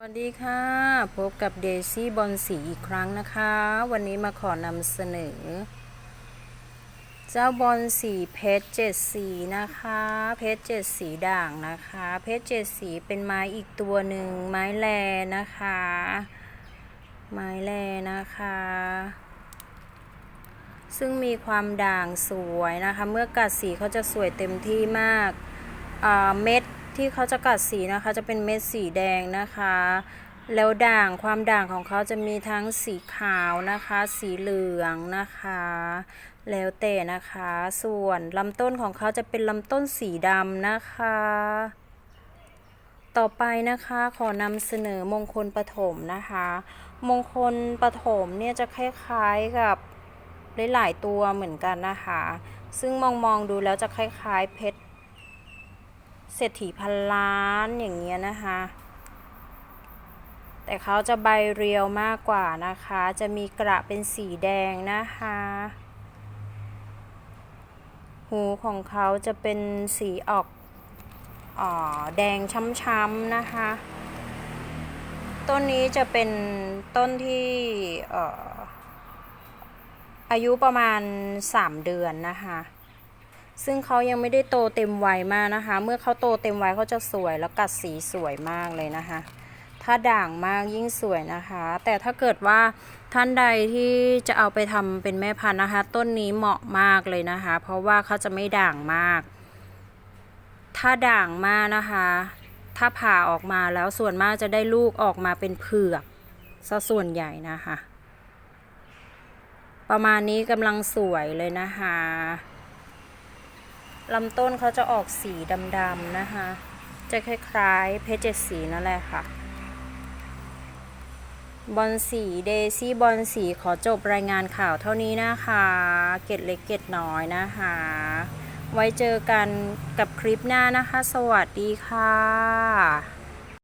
สวัสดีค่ะ พบกับเดซี่บอลสีอีกครั้งนะคะ วันนี้มาขอนำเสนอ เจ้าบอลสีเพชรเจ็ดสีนะคะ เพชรเจ็ดสีด่างนะคะ เพชรเจ็ดสีเป็นไม้อีกตัวหนึ่งไม้แลนะคะ ไม้แลนะคะ ซึ่งมีความด่างสวยนะคะ เมื่อกัดสีเขาจะสวยเต็มที่มากเม็ด ที่เขาจะกัดสีนะคะจะเป็นเม็ดสีแดงนะคะ แล้วด่างความด่างของเขาจะมีทั้งสีขาวนะคะ สีเหลืองนะคะ แล้วแต่นะคะ ส่วนลำต้นของเขาจะเป็นลำต้นสีดำนะคะ ต่อไปนะคะขอนำเสนอมงคลปฐมนะคะ มงคลปฐมเนี่ยจะคล้ายๆกับหลายๆตัวเหมือนกันนะคะ ซึ่งมองมองๆดูแล้วจะคล้ายๆเพชร เศรษฐีพันล้านอย่างเงี้ยนะคะ แต่เขาจะใบเรียวมากกว่านะคะ จะมีกระเป็นสีแดงนะคะ หูของเขาจะเป็นสีออกอ่าแดงช้ำๆนะคะ ต้นนี้จะเป็นต้นที่อออายุประมาณ 3 เดือนนะคะ ซึ่งเขายังไม่ได้โตเต็มวัยมากนะคะ เมื่อเขาโตเต็มวัยเขาจะสวยแล้วกัดสีสวยมากเลยนะคะ ถ้าด่างมากยิ่งสวยนะคะ แต่ถ้าเกิดว่าท่านใดที่จะเอาไปทำเป็นแม่พันธุ์นะคะ ต้นนี้เหมาะมากเลยนะคะ เพราะว่าเขาจะไม่ด่างมาก ถ้าด่างมากนะคะ ถ้าผ่าออกมาแล้วส่วนมากจะได้ลูกออกมาเป็นเผือกซะส่วนใหญ่นะคะ ประมาณนี้กำลังสวยเลยนะคะ ลำต้นเขาจะออกสีดำๆนะคะ จะคล้ายๆเพชรเจ็ดสีนั่นแหละค่ะ บอลสีเดซี่บอลสีขอจบรายงานข่าวเท่านี้นะคะ เกตเล็กเกตน้อยนะคะ ไว้เจอกันกับคลิปหน้านะคะ สวัสดีค่ะ